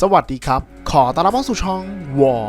สวัสดีครับ ขอต้อนรับเข้าสู่ช่อง War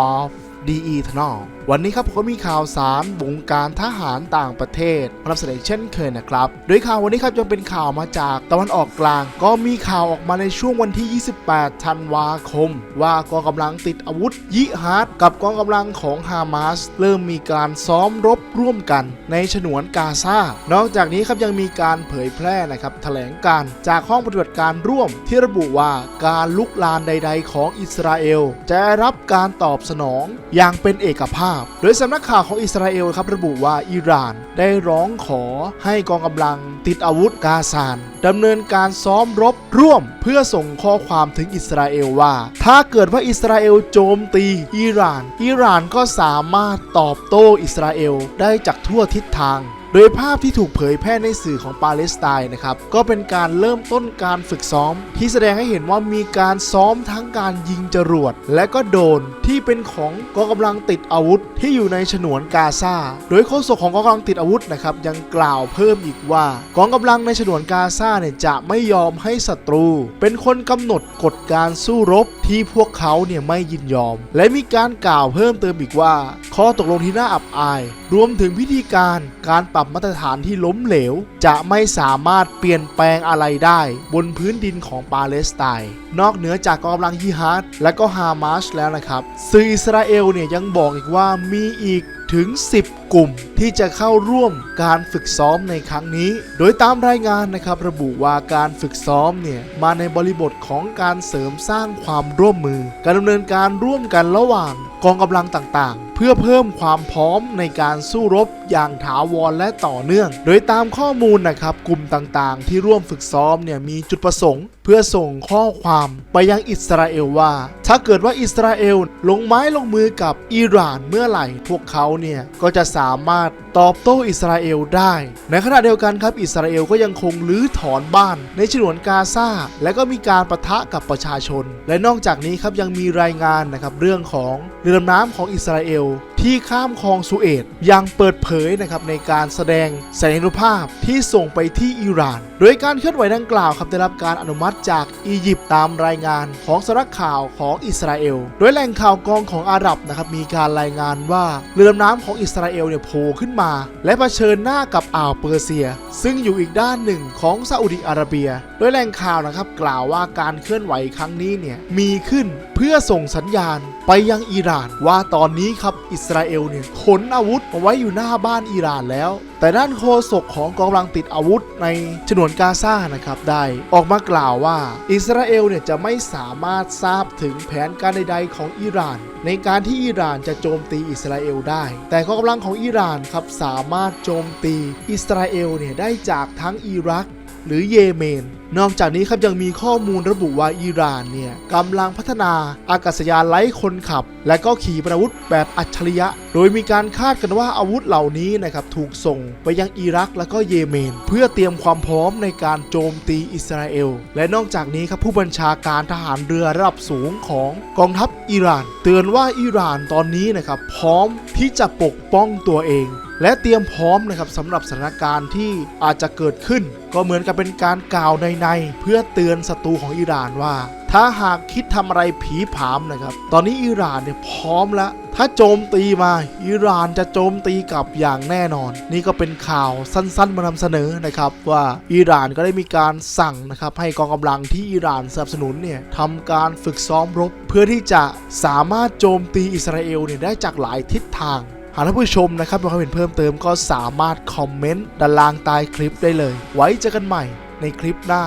of the Eternal วันนี้ครับผมก็มีข่าวสารวงการทหารต่างประเทศมานำเสนอเช่นเคยนะครับ โดยข่าววันนี้ครับจะเป็นข่าวมาจากตะวันออกกลาง ก็มีข่าวออกมาในช่วงวันที่ 28 ธันวาคม ว่ากองกำลังติดอาวุธ ยิฮาดกับกองกำลังของฮามาสเริ่มมีการซ้อมรบร่วมกันในฉนวนกาซา นอกจากนี้ครับยังมีการเผยแพร่นะครับแถลงการจากห้องปฏิบัติการร่วม ที่ระบุว่าการลุกลานใด ๆ ของอิสราเอล จะได้รับการตอบสนองอย่างเป็นเอกภาพโดยสำนักข่าวของอิสราเอลครับระบุว่าอิหร่านได้ร้องขอให้กองกำลังติดอาวุธกาซานดำเนินการซ้อมรบร่วม เพื่อส่งข้อความถึงอิสราเอลว่า ถ้าเกิดว่าอิสราเอลโจมตีอิหร่าน อิหร่านก็สามารถตอบโต้อิสราเอลได้จากทั่วทิศทาง โดยภาพที่ถูกเผยแพร่ในสื่อของปาเลสไตน์นะครับก็เป็นการเริ่มต้นการฝึกซ้อม ที่แสดงให้เห็นว่ามีการซ้อมทั้งการยิงจรวด และก็โดรนที่เป็นของกองกำลังติดอาวุธที่อยู่ในฉนวนกาซาโดยโฆษกของกองกำลังติดอาวุธนะครับยังกล่าวเพิ่มอีกว่ากองกำลังในฉนวนกาซาเนี่ยจะไม่ยอมให้ศัตรู เป็นคนกำหนดกฎการสู้รบที่พวกเขาเนี่ยไม่ยินยอม และมีการกล่าวเพิ่มเติมอีกว่า ข้อตกลงที่น่าอับอาย รวมถึงพิธีการการปรับมาตรฐานที่ล้มเหลว จะไม่สามารถเปลี่ยนแปลงอะไรได้ บนพื้นดินของปาเลสไตน์นอกเหนือจากกองกำลังยิฮาดและก็ฮามาสแล้วนะครับ สื่ออิสราเอลเนี่ยยังบอกอีกว่ามีอีกถึง 10 กลุ่มที่จะเข้าร่วมการฝึกซ้อมในครั้งนี้ โดยตามรายงานนะครับระบุว่าการฝึกซ้อมเนี่ยมาในบริบทของการเสริมสร้างความร่วมมือ การดำเนินการร่วมกันระหว่างกองกำลังต่างๆ เพื่อเพิ่มความพร้อมในการสู้รบอย่างถาวรและต่อเนื่อง โดยตามข้อมูลนะครับกลุ่มต่างๆ ที่ร่วมฝึกซ้อมเนี่ยมีจุดประสงค์ เพื่อส่งข้อความไปยังอิสราเอลว่า ถ้าเกิดว่าอิสราเอลลงไม้ลงมือกับอิหร่านเมื่อไหร่ พวกเขาเนี่ยก็จะสามารถตอบโต้อิสราเอลได้ ในขณะเดียวกันครับอิสราเอลก็ยังคงลื้อถอนบ้าน ในฉนวนกาซาและก็มีการประทะกับประชาชน และนอกจากนี้ครับยังมีรายงานนะครับเรื่องของเรือดำน้ำของอิสราเอลที่ข้ามคลองสุเอตยังเปิดเผยนะครับในการแสดงสัญญานุภาพที่ส่งไปที่อิหร่าน โดยการเคลื่อนไหวดังกล่าวครับได้รับการอนุมัติจากอียิปต์ตามรายงานของสำนักข่าวของอิสราเอล โดยแหล่งข่าวกองของอาหรับนะครับมีการรายงานว่าเรือดำน้ำของอิสราเอลเนี่ยโผล่ขึ้นมา และเผชิญหน้ากับอ่าวเปอร์เซีย ซึ่งอยู่อีกด้านหนึ่งของซาอุดิอาระเบีย โดยแหล่งข่าวนะครับกล่าวว่าการเคลื่อนไหวครั้งนี้เนี่ยมีขึ้นเพื่อส่งสัญญาณไปยังอิหร่านว่าตอนนี้ครับอิสราเอลเนี่ยขนอาวุธมาไว้อยู่หน้าบ้านอิหร่านแล้ว แต่ด้านโฆษกของกองกำลังติดอาวุธในฉนวนกาซานะครับได้ออกมากล่าวว่า อิสราเอลเนี่ยจะไม่สามารถทราบถึงแผนการใดๆของอิหร่าน ในการที่อิหร่านจะโจมตีอิสราเอลได้ แต่กองกำลังของอิหร่านครับสามารถโจมตีอิสราเอลเนี่ยได้จากทั้งอิรัก หรือเยเมน นอกจากนี้ครับยังมีข้อมูลระบุว่าอิหร่านเนี่ยกำลังพัฒนาอากาศยานไร้คนขับ และก็ขีปนาวุธแบบอัจฉริยะ โดยมีการคาดกันว่าอาวุธเหล่านี้นะครับถูกส่งไปยังอิรักและก็เยเมน เพื่อเตรียมความพร้อมในการโจมตีอิสราเอล และนอกจากนี้ครับผู้บัญชาการทหารเรือระดับสูงของกองทัพอิหร่าน เตือนว่าอิหร่านตอนนี้นะครับพร้อมที่จะปกป้องตัวเอง และเตรียมพร้อมนะครับสำหรับสถานการณ์ที่อาจจะเกิดขึ้น ก็เหมือนกับเป็นการกล่าวในในๆเพื่อเตือนศัตรูของอิหร่านว่า ถ้าหากคิดทำอะไรผีผามนะครับ ตอนนี้อิหร่านเนี่ยพร้อมแล้วถ้าโจมตีมาอิหร่านจะโจมตีกลับอย่างแน่นอน นี่ก็เป็นข่าวสั้นๆมานำเสนอนะครับว่าอิหร่านก็ได้มีการสั่งนะครับให้กองกำลังที่อิหร่านสนับสนุนเนี่ยทำการฝึกซ้อมรบ เพื่อที่จะสามารถโจมตีอิสราเอลเนี่ยได้จากหลายทิศทาง หากท่านผู้ชมนะครับมีความเห็นเพิ่มเติมก็สามารถคอมเมนต์ด้านล่างใต้คลิปได้เลย ไว้เจอกันใหม่ในคลิปหน้า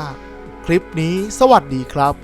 คลิปนี้สวัสดีครับ